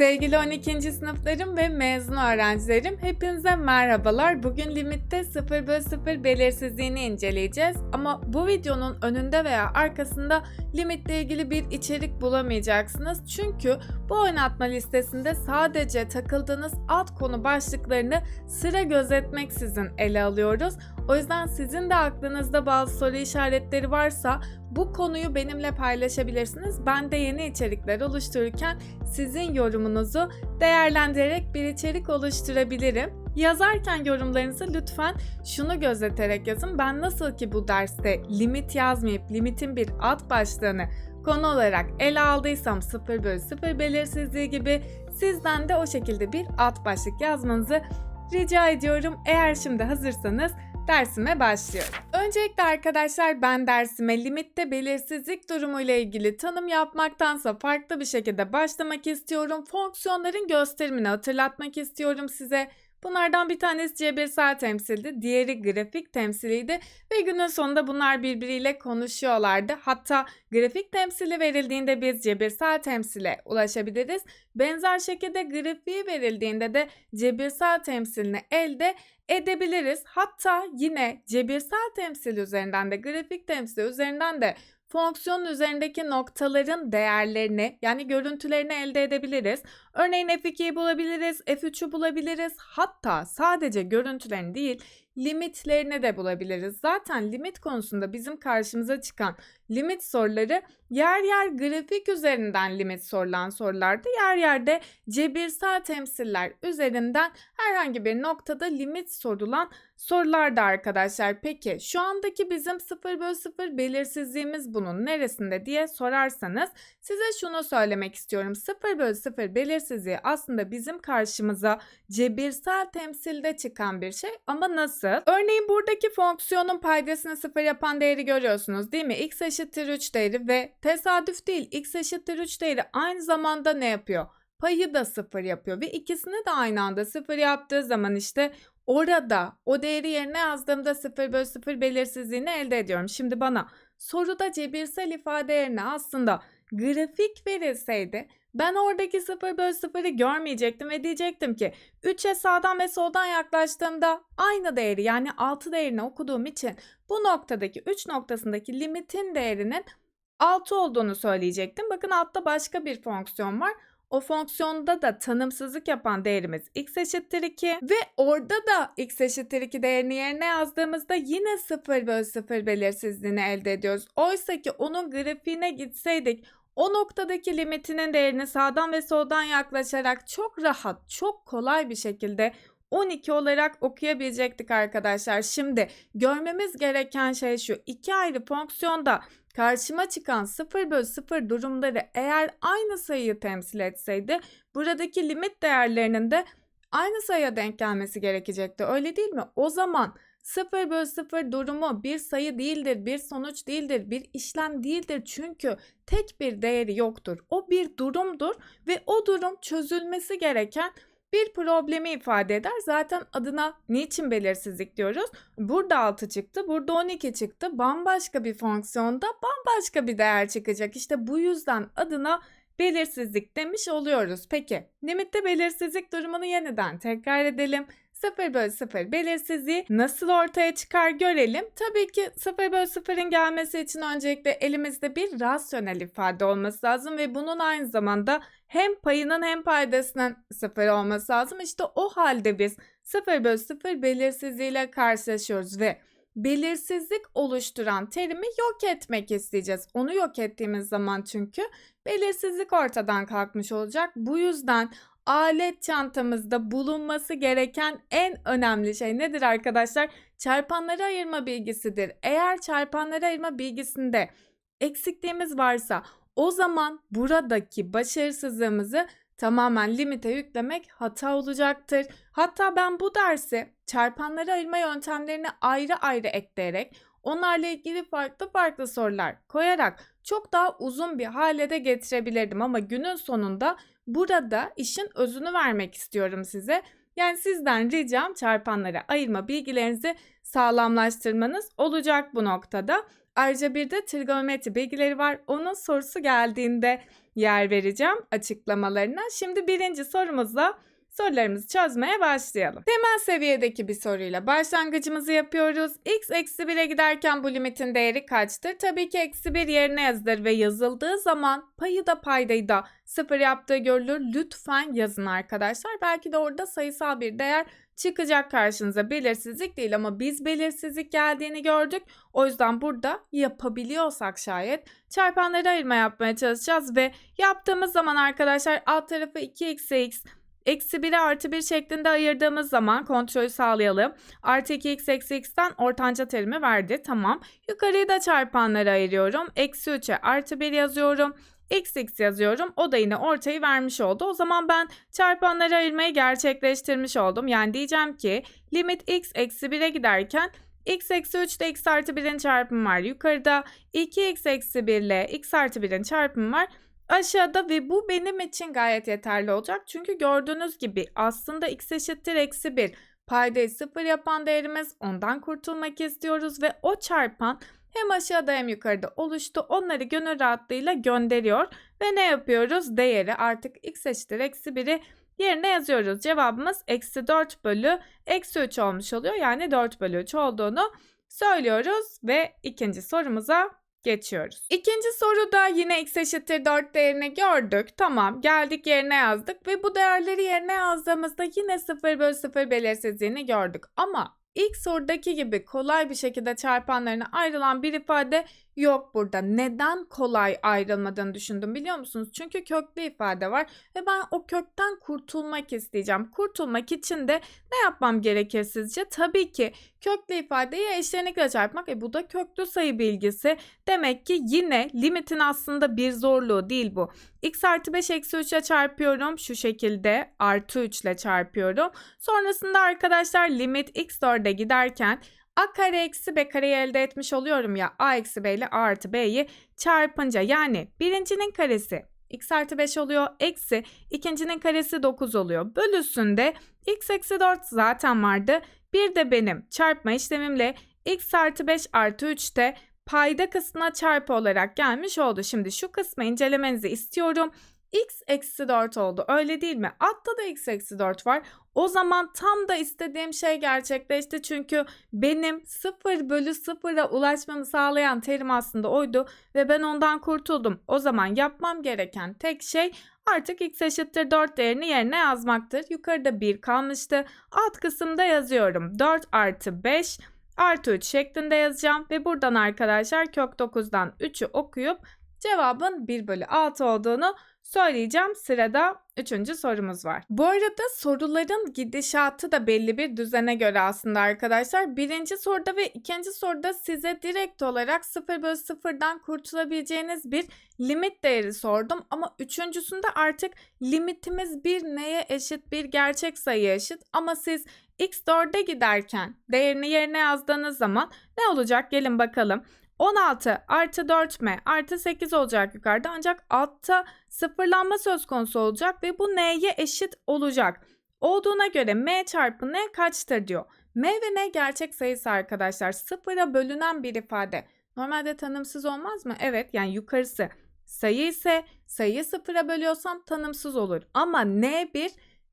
Sevgili 12. sınıflarım ve mezun öğrencilerim hepinize merhabalar. Bugün limitte 0 bölü 0 belirsizliğini inceleyeceğiz. Ama bu videonun önünde veya arkasında limitle ilgili bir içerik bulamayacaksınız. Çünkü bu oynatma listesinde sadece takıldığınız alt konu başlıklarını sıra gözetmeksizin ele alıyoruz. O yüzden sizin de aklınızda bazı soru işaretleri varsa bu konuyu benimle paylaşabilirsiniz. Ben de yeni içerikler oluştururken sizin yorumunuzu değerlendirerek bir içerik oluşturabilirim. Yazarken yorumlarınızı lütfen şunu gözeterek yazın. Ben nasıl ki bu derste limit yazmayıp limitin bir alt başlığını konu olarak ele aldıysam 0 bölü 0 belirsizliği gibi sizden de o şekilde bir alt başlık yazmanızı rica ediyorum. Eğer şimdi hazırsanız dersime başlıyorum. Öncelikle arkadaşlar ben dersime limitte belirsizlik durumu ile ilgili tanım yapmaktansa farklı bir şekilde başlamak istiyorum. Fonksiyonların gösterimini hatırlatmak istiyorum size. Bunlardan bir tanesi cebirsel temsildi, diğeri grafik temsiliydi ve günün sonunda bunlar birbiriyle konuşuyorlardı. Hatta grafik temsili verildiğinde biz cebirsel temsile ulaşabiliriz. Benzer şekilde grafiği verildiğinde de cebirsel temsilini elde edebiliriz. Hatta yine cebirsel temsil üzerinden de grafik temsil üzerinden de fonksiyonun üzerindeki noktaların değerlerini yani görüntülerini elde edebiliriz. Örneğin f2'yi bulabiliriz, f3'ü bulabiliriz. Hatta sadece görüntülerini değil limitlerini de bulabiliriz. Zaten limit konusunda bizim karşımıza çıkan limit soruları yer yer grafik üzerinden limit sorulan sorulardı. Yer yerde cebirsel temsiller üzerinden herhangi bir noktada limit sorulan sorulardı arkadaşlar. Peki şu andaki bizim 0 bölü 0 belirsizliğimiz bunun neresinde diye sorarsanız size şunu söylemek istiyorum. 0 bölü 0 belirsizliği aslında bizim karşımıza cebirsel temsilde çıkan bir şey ama nasıl? Örneğin buradaki fonksiyonun paydasını 0 yapan değeri görüyorsunuz değil mi? x eşittir 3 değeri ve tesadüf değil x eşittir 3 değeri aynı zamanda ne yapıyor? Payı da 0 yapıyor ve ikisini de aynı anda 0 yaptığı zaman işte orada o değeri yerine yazdığımda 0 bölü 0 belirsizliğini elde ediyorum. Şimdi bana soruda cebirsel ifade yerine aslında grafik verilseydi ben oradaki 0 bölü 0'ı görmeyecektim ve diyecektim ki 3'e sağdan ve soldan yaklaştığımda aynı değeri yani 6 değerini okuduğum için bu noktadaki 3 noktasındaki limitin değerinin 6 olduğunu söyleyecektim. Bakın altta başka bir fonksiyon var. O fonksiyonda da tanımsızlık yapan değerimiz x eşittir 2 ve orada da x eşittir 2 değerini yerine yazdığımızda yine 0 bölü 0 belirsizliğini elde ediyoruz. Oysa ki onun grafiğine gitseydik o noktadaki limitinin değerini sağdan ve soldan yaklaşarak çok rahat, çok kolay bir şekilde 12 olarak okuyabilecektik arkadaşlar. Şimdi görmemiz gereken şey şu. iki ayrı fonksiyonda karşıma çıkan 0 bölü 0 durumları eğer aynı sayıyı temsil etseydi buradaki limit değerlerinin de aynı sayıya denk gelmesi gerekecekti. Öyle değil mi? O zaman 0 bölü 0 durumu bir sayı değildir, bir sonuç değildir, bir işlem değildir. Çünkü tek bir değeri yoktur. O bir durumdur ve o durum çözülmesi gereken bir problemi ifade eder. Zaten adına niçin belirsizlik diyoruz? Burada 6 çıktı, burada 12 çıktı. Bambaşka bir fonksiyonda bambaşka bir değer çıkacak. İşte bu yüzden adına belirsizlik demiş oluyoruz. Peki limitte belirsizlik durumunu yeniden tekrar edelim. 0 bölü 0 belirsizliği nasıl ortaya çıkar görelim. Tabii ki 0 bölü 0'ın gelmesi için öncelikle elimizde bir rasyonel ifade olması lazım ve bunun aynı zamanda hem payının hem paydasının 0 olması lazım. İşte o halde biz 0 bölü 0 belirsizliğiyle karşılaşıyoruz ve belirsizlik oluşturan terimi yok etmek isteyeceğiz. Onu yok ettiğimiz zaman çünkü belirsizlik ortadan kalkmış olacak. Bu yüzden alet çantamızda bulunması gereken en önemli şey nedir arkadaşlar? Çarpanları ayırma bilgisidir. Eğer çarpanları ayırma bilgisinde eksikliğimiz varsa o zaman buradaki başarısızlığımızı tamamen limite yüklemek hata olacaktır. Hatta ben bu dersi çarpanları ayırma yöntemlerini ayrı ayrı ekleyerek onlarla ilgili farklı farklı sorular koyarak çok daha uzun bir hale de getirebilirdim ama günün sonunda burada işin özünü vermek istiyorum size. Yani sizden ricam çarpanları ayırma bilgilerinizi sağlamlaştırmanız olacak bu noktada. Ayrıca bir de trigonometri bilgileri var. Onun sorusu geldiğinde yer vereceğim açıklamalarına. Şimdi birinci sorumuzla sorularımızı çözmeye başlayalım. Temel seviyedeki bir soruyla başlangıcımızı yapıyoruz. x eksi 1'e giderken bu limitin değeri kaçtır? Tabii ki eksi 1 yerine yazılır ve yazıldığı zaman payı da paydayı da sıfır yaptığı görülür. Lütfen yazın arkadaşlar. Belki de orada sayısal bir değer çıkacak karşınıza belirsizlik değil ama biz belirsizlik geldiğini gördük. O yüzden burada yapabiliyorsak şayet çarpanları ayırma yapmaya çalışacağız ve yaptığımız zaman arkadaşlar alt tarafı 2x x Eksi 1'e artı 1 şeklinde ayırdığımız zaman kontrolü sağlayalım. Artı 2x eksi x'ten ortanca terimi verdi. Tamam. Yukarıyı da çarpanlara ayırıyorum. Eksi 3'e artı 1 yazıyorum. x x yazıyorum. O da yine ortayı vermiş oldu. O zaman ben çarpanları ayırmayı gerçekleştirmiş oldum. Yani diyeceğim ki limit x eksi 1'e giderken x eksi 3 ile x artı 1'in çarpımı var. Yukarıda 2x eksi 1 ile x artı 1'in çarpımı var aşağıda ve bu benim için gayet yeterli olacak. Çünkü gördüğünüz gibi aslında x eşittir eksi 1 paydayı 0 yapan değerimiz ondan kurtulmak istiyoruz ve o çarpan hem aşağıda hem yukarıda oluştu. Onları gönül rahatlığıyla gönderiyor ve ne yapıyoruz? Değeri artık x eşittir eksi 1'i yerine yazıyoruz. Cevabımız eksi 4 bölü eksi 3 olmuş oluyor. Yani 4 bölü 3 olduğunu söylüyoruz ve ikinci sorumuza geçiyoruz. İkinci soruda yine x eşittir 4 değerini gördük. Tamam geldik yerine yazdık ve bu değerleri yerine yazdığımızda yine 0 bölü 0 belirsizliğini gördük. Ama ilk sorudaki gibi kolay bir şekilde çarpanlarına ayrılan bir ifade yok burada. Neden kolay ayrılmadığını düşündüm biliyor musunuz? Çünkü köklü ifade var ve ben o kökten kurtulmak isteyeceğim. Kurtulmak için de ne yapmam gerekir sizce? Tabii ki köklü ifadeyi eşlenikle çarpmak. E bu da köklü sayı bilgisi. Demek ki yine limitin aslında bir zorluğu değil bu. x artı 5 eksi 3'e çarpıyorum. Şu şekilde artı 3 ile çarpıyorum. Sonrasında arkadaşlar limit x 4'e giderken a kare eksi b kareyi elde etmiş oluyorum ya a eksi b ile a artı b'yi çarpınca yani birincinin karesi x artı 5 oluyor. Eksi ikincinin karesi 9 oluyor. Bölüsünde x eksi 4 zaten vardı. Bir de benim çarpma işlemimle x artı 5 artı 3 de payda kısmına çarpı olarak gelmiş oldu. Şimdi şu kısmı incelemenizi istiyorum x eksi 4 oldu. Öyle değil mi? Altta da x eksi 4 var. O zaman tam da istediğim şey gerçekleşti. Çünkü benim 0 bölü 0'a ulaşmamı sağlayan terim aslında oydu. Ve ben ondan kurtuldum. O zaman yapmam gereken tek şey artık x eşittir 4 değerini yerine yazmaktır. Yukarıda 1 kalmıştı. Alt kısımda yazıyorum. 4 artı 5 artı 3 şeklinde yazacağım. Ve buradan arkadaşlar kök 9'dan 3'ü okuyup cevabın 1 bölü 6 olduğunu söyleyeceğim. Sırada üçüncü sorumuz var. Bu arada soruların gidişatı da belli bir düzene göre aslında arkadaşlar. Birinci soruda ve ikinci soruda size direkt olarak 0 bölü 0'dan kurtulabileceğiniz bir limit değeri sordum. Ama üçüncüsünde artık limitimiz bir neye eşit bir gerçek sayıya eşit. Ama siz x4'e giderken değerini yerine yazdığınız zaman ne olacak gelin bakalım. 16 artı 4m artı 8 olacak yukarıda ancak altta sıfırlanma söz konusu olacak ve bu n'ye eşit olacak. Olduğuna göre m çarpı n kaçtır diyor. m ve n gerçek sayısı arkadaşlar sıfıra bölünen bir ifade. Normalde tanımsız olmaz mı? Evet yani yukarısı sayı ise sayıyı sıfıra bölüyorsam tanımsız olur. Ama n bir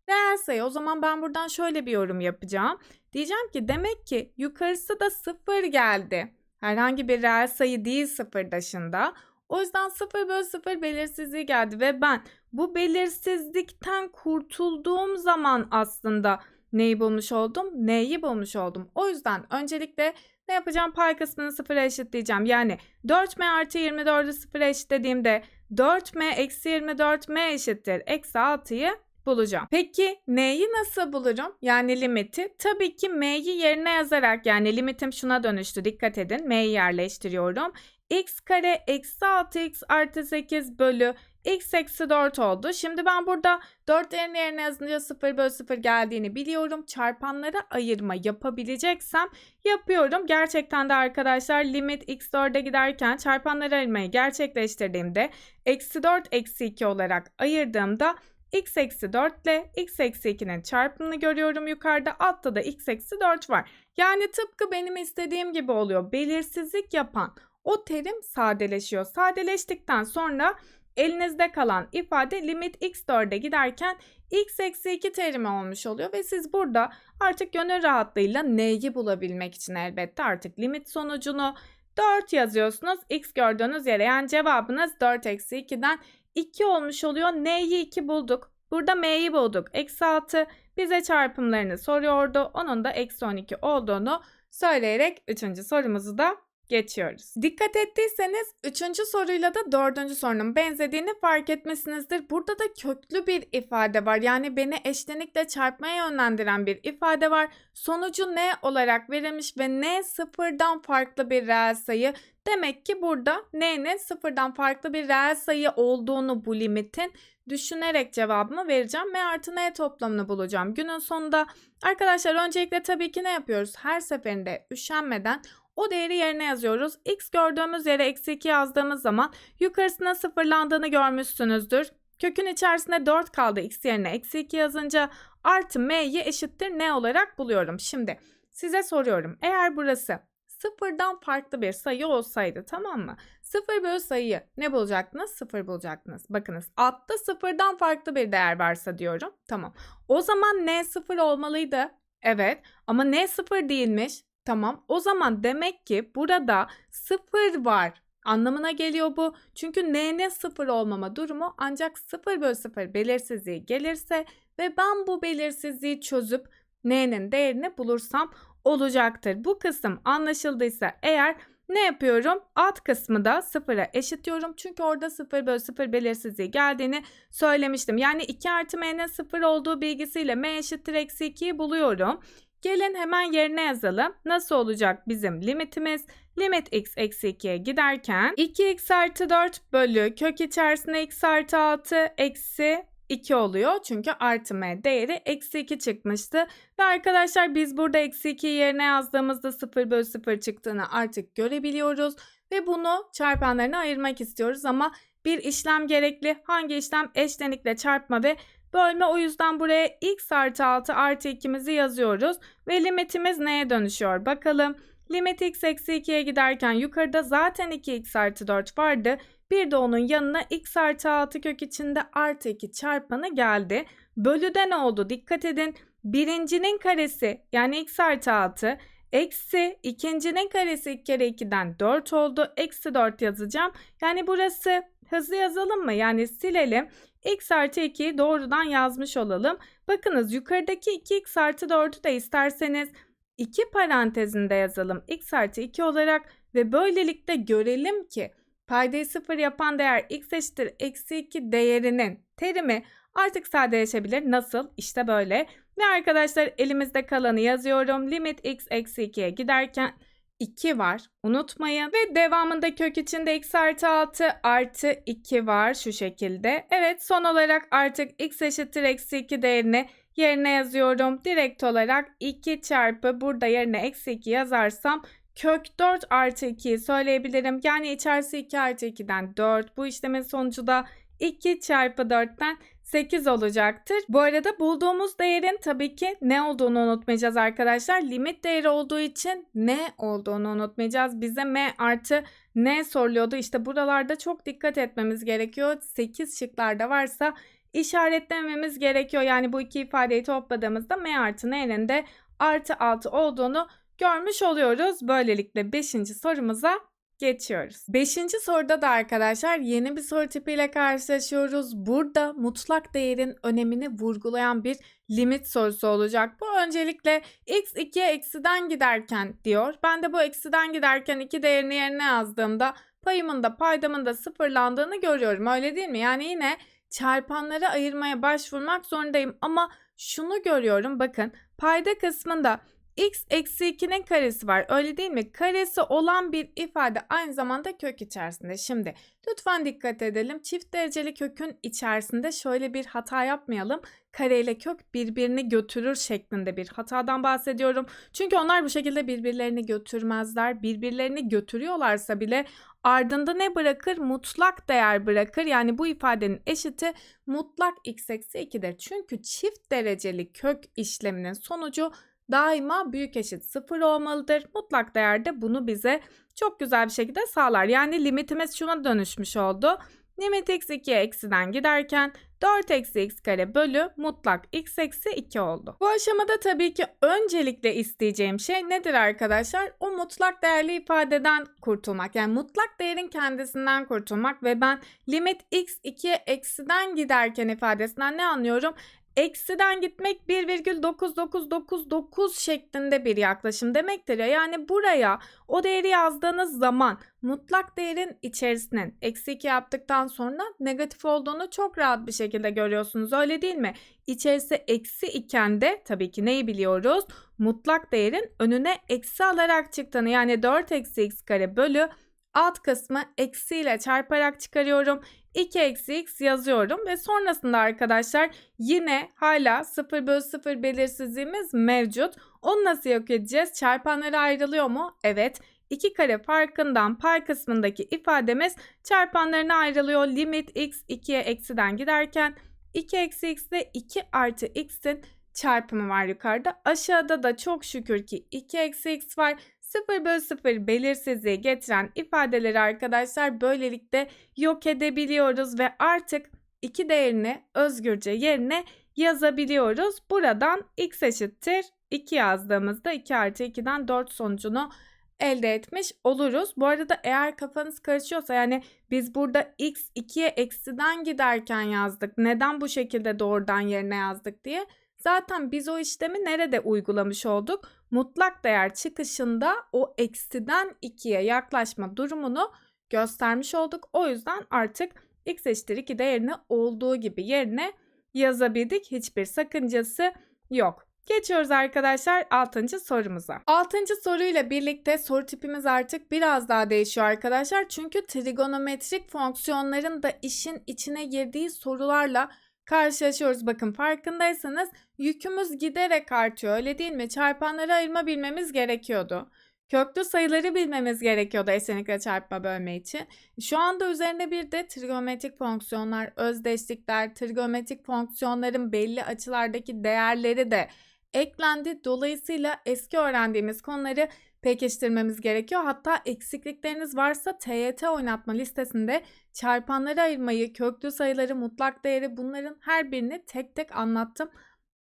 reel sayı. O zaman ben buradan şöyle bir yorum yapacağım. Diyeceğim ki demek ki yukarısı da sıfır geldi. Herhangi bir reel sayı değil sıfır dışında. O yüzden 0 bölü 0 belirsizliği geldi ve ben bu belirsizlikten kurtulduğum zaman aslında neyi bulmuş oldum? Neyi bulmuş oldum. O yüzden öncelikle ne yapacağım? Pay kısmını sıfıra eşitleyeceğim. Yani 4m artı 24'ü sıfıra eşitlediğimde 4m eksi 24m eşittir. Eksi 6'yı bulacağım. Peki neyi nasıl bulurum? Yani limiti. Tabii ki m'yi yerine yazarak yani limitim şuna dönüştü. Dikkat edin. m'yi yerleştiriyorum. x kare eksi 6x artı 8 bölü x eksi 4 oldu. Şimdi ben burada 4 yerine yerine yazınca 0 bölü 0 geldiğini biliyorum. Çarpanlara ayırma yapabileceksem yapıyorum. Gerçekten de arkadaşlar limit x4'e giderken çarpanlara ayırmayı gerçekleştirdiğimde eksi 4 eksi 2 olarak ayırdığımda x eksi 4 ile x eksi 2'nin çarpımını görüyorum yukarıda. Altta da x eksi 4 var. Yani tıpkı benim istediğim gibi oluyor. Belirsizlik yapan o terim sadeleşiyor. Sadeleştikten sonra elinizde kalan ifade limit x4'e giderken x eksi 2 terimi olmuş oluyor ve siz burada artık gönül rahatlığıyla n'yi bulabilmek için elbette artık limit sonucunu 4 yazıyorsunuz. X gördüğünüz yere yani cevabınız 4 eksi 2'den 2 olmuş oluyor. N'yi 2 bulduk. Burada M'yi bulduk. Eksi 6 bize çarpımlarını soruyordu. Onun da eksi 12 olduğunu söyleyerek 3. sorumuzu da geçiyoruz. Dikkat ettiyseniz 3. soruyla da 4. sorunun benzediğini fark etmişsinizdir. Burada da köklü bir ifade var. Yani beni eşlenikle çarpmaya yönlendiren bir ifade var. Sonucu ne olarak verilmiş ve ne sıfırdan farklı bir reel sayı. Demek ki burada n'nin sıfırdan farklı bir reel sayı olduğunu bu limitin düşünerek cevabımı vereceğim ve artı n toplamını bulacağım. Günün sonunda arkadaşlar öncelikle tabii ki ne yapıyoruz? Her seferinde üşenmeden o değeri yerine yazıyoruz. X gördüğümüz yere eksi 2 yazdığımız zaman yukarısına sıfırlandığını görmüşsünüzdür. Kökün içerisinde 4 kaldı x yerine eksi 2 yazınca artı m'yi eşittir ne olarak buluyorum. Şimdi size soruyorum. Eğer burası sıfırdan farklı bir sayı olsaydı tamam mı? Sıfır bölü sayıyı ne bulacaktınız? Sıfır bulacaktınız. Bakınız altta sıfırdan farklı bir değer varsa diyorum. Tamam. O zaman n sıfır olmalıydı. Evet ama n sıfır değilmiş. Tamam. O zaman demek ki burada sıfır var anlamına geliyor bu. Çünkü n'nin sıfır olmama durumu ancak sıfır bölü sıfır belirsizliği gelirse ve ben bu belirsizliği çözüp n'nin değerini bulursam olacaktır. Bu kısım anlaşıldıysa eğer ne yapıyorum? Alt kısmı da sıfıra eşitliyorum. Çünkü orada 0 bölü 0 belirsizliği geldiğini söylemiştim. Yani 2 artı m'nin 0 olduğu bilgisiyle m eşittir eksi 2'yi buluyorum. Gelin hemen yerine yazalım. Nasıl olacak bizim limitimiz? Limit x eksi 2'ye giderken 2x artı 4 bölü kök içerisinde x artı 6 eksi 2 oluyor. Çünkü artı m değeri eksi 2 çıkmıştı. Ve arkadaşlar biz burada eksi 2 yerine yazdığımızda 0 bölü 0 çıktığını artık görebiliyoruz. Ve bunu çarpanlarına ayırmak istiyoruz ama bir işlem gerekli. Hangi işlem? Eşlenikle çarpma ve bölme. O yüzden buraya x artı 6 artı 2'mizi yazıyoruz. Ve limitimiz neye dönüşüyor? Bakalım. Limit x eksi 2'ye giderken yukarıda zaten 2x artı 4 vardı. Bir de onun yanına x artı 6 kök içinde artı 2 çarpanı geldi. Bölüde ne oldu? Dikkat edin. Birincinin karesi yani x artı 6 eksi ikincinin karesi 2 kere 2'den 4 oldu. Eksi 4 yazacağım. Yani burası hızlı yazalım mı? Yani silelim. x artı 2'yi doğrudan yazmış olalım. Bakınız yukarıdaki 2x artı 4'ü de isterseniz 2 parantezinde yazalım x artı 2 olarak ve böylelikle görelim ki paydayı 0 yapan değer x eşittir eksi 2 değerinin terimi artık sadeleşebilir. Nasıl? İşte böyle. Ve arkadaşlar elimizde kalanı yazıyorum. Limit x eksi 2'ye giderken 2 var. Unutmayın. Ve devamında kök içinde x artı 6 artı 2 var şu şekilde. Evet son olarak artık x eşittir eksi 2 değerini yerine yazıyorum. Direkt olarak 2 çarpı burada yerine eksi 2 yazarsam kök 4 artı 2'yi söyleyebilirim. Yani içerisi 2 artı 2'den 4. Bu işlemin sonucu da 2 çarpı 4'ten 8 olacaktır. Bu arada bulduğumuz değerin tabii ki ne olduğunu unutmayacağız arkadaşlar. Limit değeri olduğu için ne olduğunu unutmayacağız. Bize m artı ne soruluyordu. İşte buralarda çok dikkat etmemiz gerekiyor. 8 şıklarda varsa işaretlememiz gerekiyor. Yani bu iki ifadeyi topladığımızda m artı n'nin de artı 6 olduğunu görmüş oluyoruz. Böylelikle 5. sorumuza geçiyoruz. Beşinci soruda da arkadaşlar yeni bir soru tipiyle karşılaşıyoruz. Burada mutlak değerin önemini vurgulayan bir limit sorusu olacak. Bu öncelikle x 2'ye eksiden giderken diyor. Ben de bu eksiden giderken 2 değerini yerine yazdığımda payımın da paydamın da sıfırlandığını görüyorum. Öyle değil mi? Yani yine çarpanları ayırmaya başvurmak zorundayım. Ama şunu görüyorum bakın payda kısmında x eksi 2'nin karesi var öyle değil mi? Karesi olan bir ifade aynı zamanda kök içerisinde. Şimdi lütfen dikkat edelim. Çift dereceli kökün içerisinde şöyle bir hata yapmayalım. Kare ile kök birbirini götürür şeklinde bir hatadan bahsediyorum. Çünkü onlar bu şekilde birbirlerini götürmezler. Birbirlerini götürüyorlarsa bile ardında ne bırakır? Mutlak değer bırakır. Yani bu ifadenin eşiti mutlak x eksi 2'dir. Çünkü çift dereceli kök işleminin sonucu daima büyük eşit 0 olmalıdır. Mutlak değerde bunu bize çok güzel bir şekilde sağlar. Yani limitimiz şuna dönüşmüş oldu. Limit x 2'ye eksiden giderken 4 eksi x kare bölü mutlak x eksi 2 oldu. Bu aşamada tabii ki öncelikle isteyeceğim şey nedir arkadaşlar? O mutlak değerli ifadeden kurtulmak. Yani mutlak değerin kendisinden kurtulmak ve ben limit x 2'ye eksiden giderken ifadesinden ne anlıyorum? Eksiden gitmek 1,9999 şeklinde bir yaklaşım demektir ya. Yani buraya o değeri yazdığınız zaman mutlak değerin içerisinin eksi 2 yaptıktan sonra negatif olduğunu çok rahat bir şekilde görüyorsunuz. Öyle değil mi? İçerisi eksi iken de tabii ki neyi biliyoruz? Mutlak değerin önüne eksi alarak çıktığını yani 4 eksi x kare bölü alt kısmı eksiyle çarparak çıkarıyorum. 2 eksi x yazıyorum ve sonrasında arkadaşlar yine hala 0 bölü 0 belirsizliğimiz mevcut. Onu nasıl yok edeceğiz? Çarpanları ayrılıyor mu? Evet. 2 kare farkından pay kısmındaki ifademiz çarpanlarına ayrılıyor. Limit x 2'ye eksiden giderken 2 eksi x ile 2 artı x'in çarpımı var yukarıda. Aşağıda da çok şükür ki 2 eksi x var. 0 bölü 0 belirsizliği getiren ifadeleri arkadaşlar böylelikle yok edebiliyoruz ve artık iki değerini özgürce yerine yazabiliyoruz. Buradan x eşittir 2 yazdığımızda 2 artı 2'den 4 sonucunu elde etmiş oluruz. Bu arada eğer kafanız karışıyorsa yani biz burada x 2'ye eksiden giderken yazdık. Neden bu şekilde doğrudan yerine yazdık diye. Zaten biz o işlemi nerede uygulamış olduk? Mutlak değer çıkışında o eksiden 2'ye yaklaşma durumunu göstermiş olduk. O yüzden artık x eşittir 2 değerini olduğu gibi yerine yazabildik. Hiçbir sakıncası yok. Geçiyoruz arkadaşlar 6. sorumuza. 6. soruyla birlikte soru tipimiz artık biraz daha değişiyor arkadaşlar. Çünkü trigonometrik fonksiyonların da işin içine girdiği sorularla karşılaşıyoruz. Bakın farkındaysanız yükümüz giderek artıyor öyle değil mi? Çarpanları ayırma bilmemiz gerekiyordu. Köklü sayıları bilmemiz gerekiyordu eşlenikle çarpma bölme için. Şu anda üzerine bir de trigonometrik fonksiyonlar, özdeşlikler, trigonometrik fonksiyonların belli açılardaki değerleri de eklendi. Dolayısıyla eski öğrendiğimiz konuları pekiştirmemiz gerekiyor. Hatta eksiklikleriniz varsa TYT oynatma listesinde çarpanları ayırmayı, köklü sayıları, mutlak değeri bunların her birini tek tek anlattım.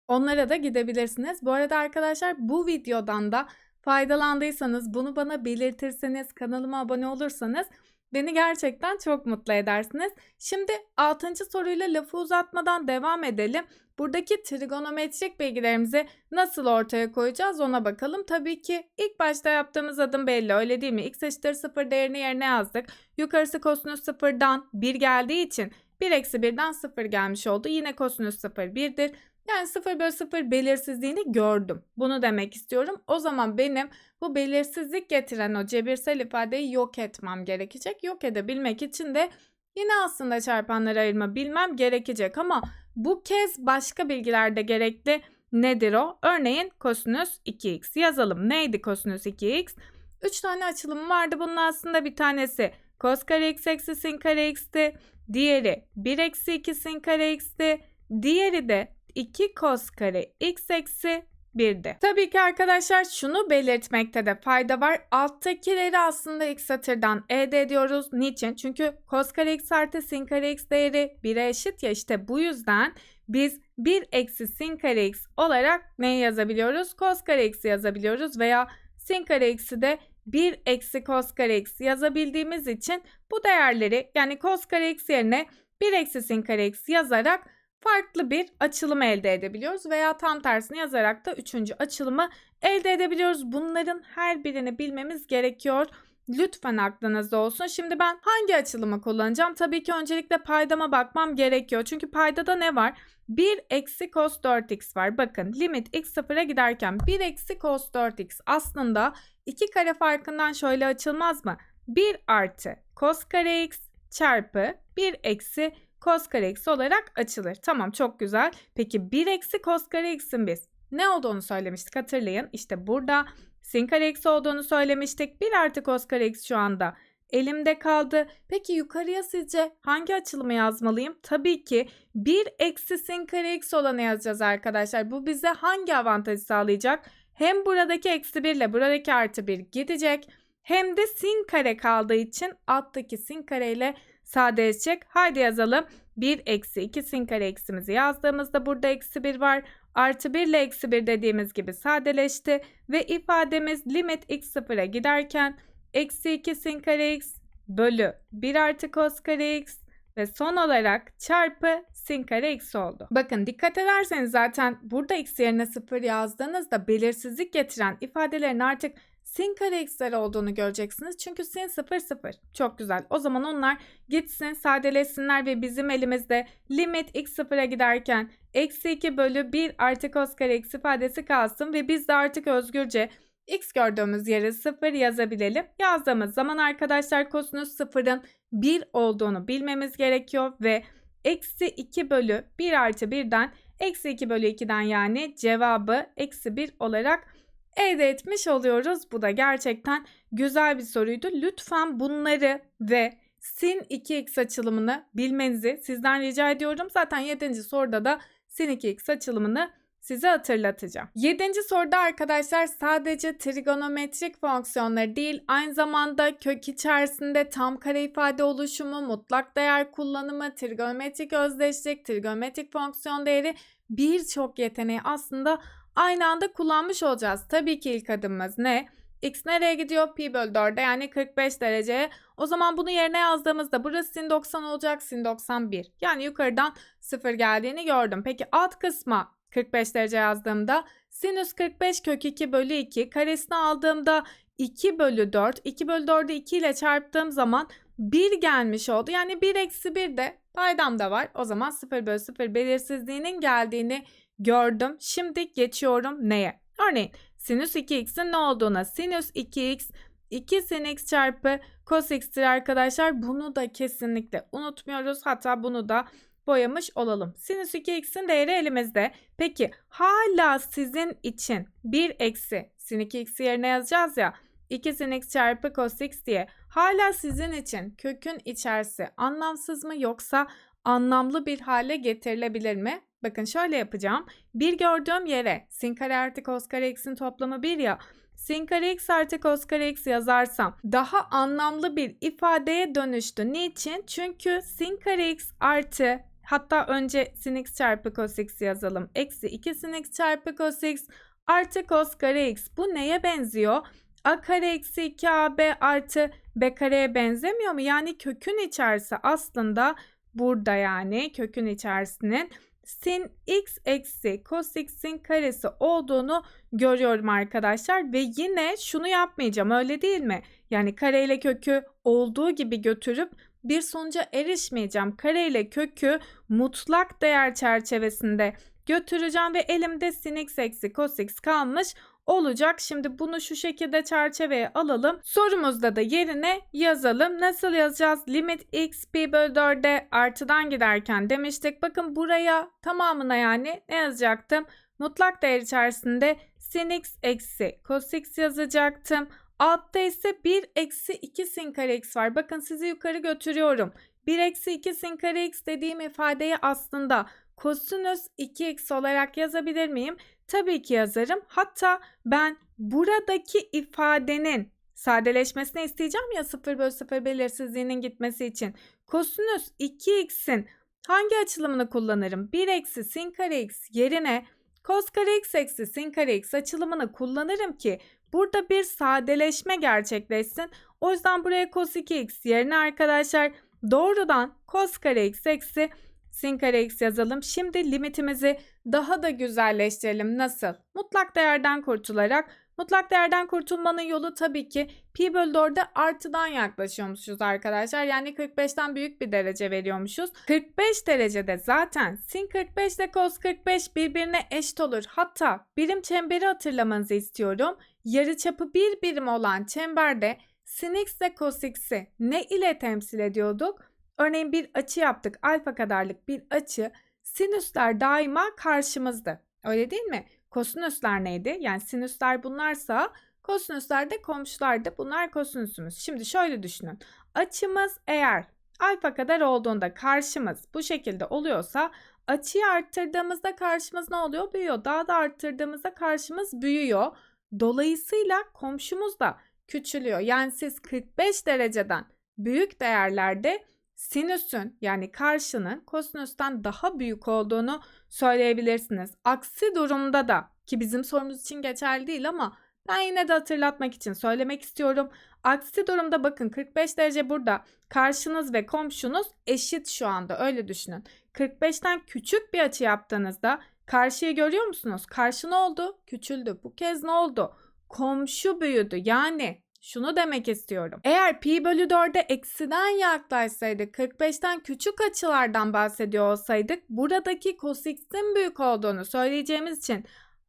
Onlara da gidebilirsiniz. Bu arada arkadaşlar bu videodan da faydalandıysanız bunu bana belirtirseniz, kanalıma abone olursanız beni gerçekten çok mutlu edersiniz. Şimdi 6. soruyla lafı uzatmadan devam edelim. Buradaki trigonometrik bilgilerimizi nasıl ortaya koyacağız ona bakalım. Tabii ki ilk başta yaptığımız adım belli öyle değil mi? x eşittir 0 değerini yerine yazdık. Yukarısı kosinüs 0'dan 1 geldiği için 1 eksi 1'den 0 gelmiş oldu. Yine kosinüs 0 1'dir. Yani 0 bölü 0 belirsizliğini gördüm. Bunu demek istiyorum. O zaman benim bu belirsizlik getiren o cebirsel ifadeyi yok etmem gerekecek. Yok edebilmek için de yine aslında çarpanları ayırma bilmem gerekecek ama bu kez başka bilgiler de gerekli. Nedir o? Örneğin kosinüs 2x yazalım. Neydi kosinüs 2x? 3 tane açılım vardı. Bunun aslında bir tanesi cos kare x eksi sin kare x'ti. Diğeri 1 eksi 2 sin kare x'ti. Diğeri de 2 cos kare x eksi 1'di. Tabii ki arkadaşlar şunu belirtmekte de fayda var. Alttakileri aslında x satırdan elde ediyoruz. Niçin? Çünkü cos kare x artı sin kare x değeri 1'e eşit ya işte bu yüzden biz 1 eksi sin kare x olarak neyi yazabiliyoruz? Cos kare x yazabiliyoruz veya sin kare x'i de 1 eksi cos kare x yazabildiğimiz için bu değerleri yani cos kare x yerine 1 eksi sin kare x yazarak farklı bir açılım elde edebiliyoruz veya tam tersini yazarak da üçüncü açılımı elde edebiliyoruz. Bunların her birini bilmemiz gerekiyor. Lütfen aklınızda olsun. Şimdi ben hangi açılımı kullanacağım? Tabii ki öncelikle paydama bakmam gerekiyor. Çünkü paydada ne var? 1 eksi cos 4x var. Bakın limit x sıfıra giderken 1 eksi cos 4x aslında 2 kare farkından şöyle açılmaz mı? 1 artı cos kare x çarpı 1 eksi cos kare x olarak açılır. Tamam çok güzel. Peki 1 eksi cos kare x'in biz ne olduğunu söylemiştik hatırlayın. İşte burada sin kare x olduğunu söylemiştik. 1 artı cos kare x şu anda elimde kaldı. Peki yukarıya sizce hangi açılımı yazmalıyım? Tabii ki 1 eksi sin kare x olanı yazacağız arkadaşlar. Bu bize hangi avantajı sağlayacak? hem buradaki eksi 1 ile buradaki artı 1 gidecek. Hem de sin kare kaldığı için alttaki sin kare ile sadeleşecek. Haydi yazalım. 1 eksi 2 sin kare eksimizi yazdığımızda burada eksi 1 var. Artı 1 ile eksi 1 dediğimiz gibi sadeleşti. Ve ifademiz limit x sıfıra giderken eksi 2 sin kare x bölü 1 artı cos kare x ve son olarak çarpı sin kare x oldu. Bakın dikkat ederseniz zaten burada x yerine 0 yazdığınızda belirsizlik getiren ifadelerin artık sin kare x'ler olduğunu göreceksiniz. Çünkü sin 0 0. Çok güzel. O zaman onlar gitsin sadeleşsinler ve bizim elimizde limit x sıfıra giderken eksi 2 bölü 1 artı cos kare x ifadesi kalsın ve biz de artık özgürce x gördüğümüz yere 0 yazabilelim. Yazdığımız zaman arkadaşlar kosinüs 0'ın 1 olduğunu bilmemiz gerekiyor ve eksi 2 bölü 1 artı 1'den eksi 2 bölü 2'den yani cevabı eksi 1 olarak elde etmiş oluyoruz. Bu da gerçekten güzel bir soruydu. Lütfen bunları ve sin 2x açılımını bilmenizi sizden rica ediyorum. Zaten 7. soruda da sin 2x açılımını size hatırlatacağım. Yedinci soruda arkadaşlar sadece trigonometrik fonksiyonları değil aynı zamanda kök içerisinde tam kare ifade oluşumu, mutlak değer kullanımı, trigonometrik özdeşlik, trigonometrik fonksiyon değeri birçok yeteneği aslında aynı anda kullanmış olacağız. Tabii ki ilk adımımız ne? X nereye gidiyor? Pi bölü 4'e yani 45 dereceye. O zaman bunu yerine yazdığımızda burası sin 90 olacak, sin 91. Yani yukarıdan 0 geldiğini gördüm. Peki alt kısma 45 derece yazdığımda sinüs 45 kök 2 bölü 2 karesini aldığımda 2 bölü 4. 2 bölü 4'ü 2 ile çarptığım zaman 1 gelmiş oldu. Yani 1 eksi 1 de paydamda var. O zaman 0 bölü 0 belirsizliğinin geldiğini gördüm. Şimdi geçiyorum neye? Örneğin sinüs 2x'in ne olduğuna sinüs 2x 2 sin x çarpı cos x'tir arkadaşlar. Bunu da kesinlikle unutmuyoruz. Hatta bunu da boyamış olalım. Sinüs 2x'in değeri elimizde. Peki hala sizin için 1 eksi sin 2x yerine yazacağız ya 2 sin x çarpı cos x diye. Hala sizin için kökün içerisi anlamsız mı yoksa anlamlı bir hale getirilebilir mi? Bakın şöyle yapacağım. Bir gördüğüm yere sin kare artı cos kare x'in toplamı 1 ya. Sin kare x artı cos kare x yazarsam daha anlamlı bir ifadeye dönüştü. Niçin? Çünkü sin kare x artı Hatta önce sin x çarpı cos x yazalım. Eksi 2 sin x çarpı cos x artı cos kare x. Bu neye benziyor? a kare eksi 2ab artı b kareye benzemiyor mu? Yani kökün içerisi aslında burada yani kökün içerisinin sin x eksi cos x'in karesi olduğunu görüyorum arkadaşlar. Ve yine şunu yapmayacağım öyle değil mi? Yani kareyle kökü olduğu gibi götürüp bir sonuca erişmeyeceğim. Kare ile kökü mutlak değer çerçevesinde götüreceğim ve elimde sin x eksi cos x kalmış olacak. Şimdi bunu şu şekilde çerçeveye alalım. Sorumuzda da yerine yazalım. Nasıl yazacağız? Limit x pi bölü 4'e artıdan giderken demiştik. Bakın buraya tamamına yani ne yazacaktım? Mutlak değer içerisinde sin x eksi cos x yazacaktım. Altta ise 1 eksi 2 sin kare x var. Bakın sizi yukarı götürüyorum. 1 eksi 2 sin kare x dediğim ifadeyi aslında kosinüs 2x olarak yazabilir miyim? Tabii ki yazarım. Hatta ben buradaki ifadenin sadeleşmesini isteyeceğim ya 0 bölü 0 belirsizliğinin gitmesi için. Kosinüs 2x'in hangi açılımını kullanırım? 1 eksi sin kare x yerine cos kare x eksi sin kare x açılımını kullanırım ki Burada bir sadeleşme gerçekleşsin. O yüzden buraya cos 2x yerine arkadaşlar doğrudan cos kare x eksi sin kare x yazalım. Şimdi limitimizi daha da güzelleştirelim. Nasıl? Mutlak değerden kurtularak Mutlak değerden kurtulmanın yolu tabii ki pi bölü 4'e artıdan yaklaşıyormuşuz arkadaşlar. Yani 45'ten büyük bir derece veriyormuşuz. 45 derecede zaten sin 45 ile cos 45 birbirine eşit olur. Hatta birim çemberi hatırlamanızı istiyorum. Yarıçapı bir birim olan çemberde sin x ile cos x'i ne ile temsil ediyorduk? Örneğin bir açı yaptık. Alfa kadarlık bir açı. Sinüsler daima karşımızda. Öyle değil mi? Kosinüsler neydi? Yani sinüsler bunlarsa kosinüsler de komşulardı. Bunlar kosinüsümüz. Şimdi şöyle düşünün. Açımız eğer alfa kadar olduğunda karşımız bu şekilde oluyorsa açıyı arttırdığımızda karşımız ne oluyor? Büyüyor. Daha da arttırdığımızda karşımız büyüyor. Dolayısıyla komşumuz da küçülüyor. Yani siz 45 dereceden büyük değerlerde sinüsün yani karşının kosinüsten daha büyük olduğunu söyleyebilirsiniz. Aksi durumda da ki bizim sorumuz için geçerli değil ama ben yine de hatırlatmak için söylemek istiyorum. Aksi durumda bakın 45 derece burada. Karşınız ve komşunuz eşit şu anda öyle düşünün. 45'ten küçük bir açı yaptığınızda karşıyı görüyor musunuz? Karşı ne oldu? Küçüldü. Bu kez ne oldu? Komşu büyüdü. Yani şunu demek istiyorum. Eğer pi bölü 4'e eksiden yaklaşsaydık 45'ten küçük açılardan bahsediyor olsaydık buradaki cos x'in büyük olduğunu söyleyeceğimiz için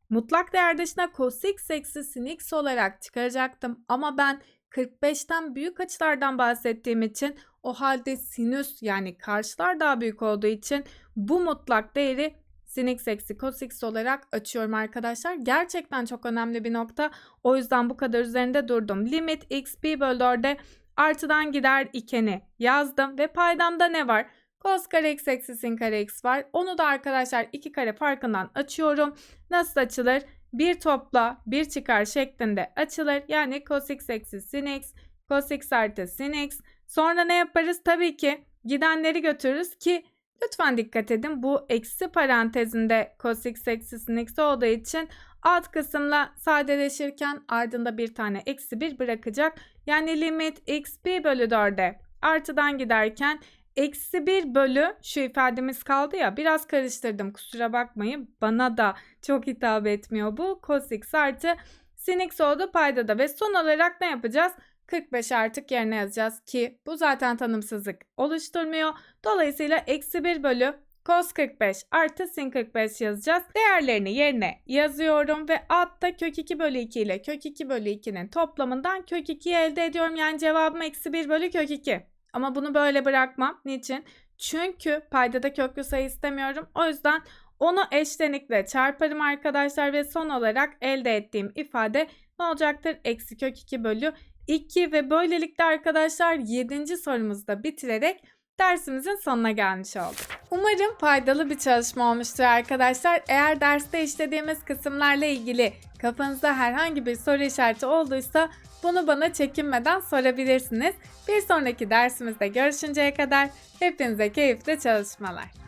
mutlak değer dışına cos x eksi sin x olarak çıkaracaktım. Ama ben 45'ten büyük açılardan bahsettiğim için o halde sinüs yani karşılar daha büyük olduğu için bu mutlak değeri sin x eksi cos x olarak açıyorum arkadaşlar. Gerçekten çok önemli bir nokta. O yüzden bu kadar üzerinde durdum. Limit x pi bölü 4'e artıdan gider ikeni yazdım ve paydamda ne var? Cos kare x eksi sin kare x var. Onu da arkadaşlar iki kare farkından açıyorum. Nasıl açılır? Bir topla bir çıkar şeklinde açılır. Yani cos x eksi sin x, cos x artı sin x. Sonra ne yaparız? Tabii ki gidenleri götürürüz ki lütfen dikkat edin. Bu eksi parantezinde cos x eksi sin x olduğu için alt kısımla sadeleşirken ardında bir tane eksi 1 bırakacak. Yani limit x pi bölü 4'e artıdan giderken Eksi 1 bölü şu ifademiz kaldı ya biraz karıştırdım kusura bakmayın. Bana da çok hitap etmiyor bu. Cos x artı sin x oldu payda da ve son olarak ne yapacağız? 45 artık yerine yazacağız ki bu zaten tanımsızlık oluşturmuyor. Dolayısıyla eksi 1 bölü cos 45 artı sin 45 yazacağız. Değerlerini yerine yazıyorum ve altta kök 2 bölü 2 ile kök 2 bölü 2'nin toplamından kök 2'yi elde ediyorum. Yani cevabım eksi 1 bölü kök 2. Ama bunu böyle bırakmam. Niçin? Çünkü paydada köklü sayı istemiyorum. O yüzden onu eşlenikle çarparım arkadaşlar ve son olarak elde ettiğim ifade ne olacaktır? Eksi kök 2 bölü 2 ve böylelikle arkadaşlar 7. sorumuzu da bitirerek dersimizin sonuna gelmiş olduk. Umarım faydalı bir çalışma olmuştur arkadaşlar. Eğer derste işlediğimiz kısımlarla ilgili kafanızda herhangi bir soru işareti olduysa bunu bana çekinmeden sorabilirsiniz. Bir sonraki dersimizde görüşünceye kadar hepinize keyifli çalışmalar.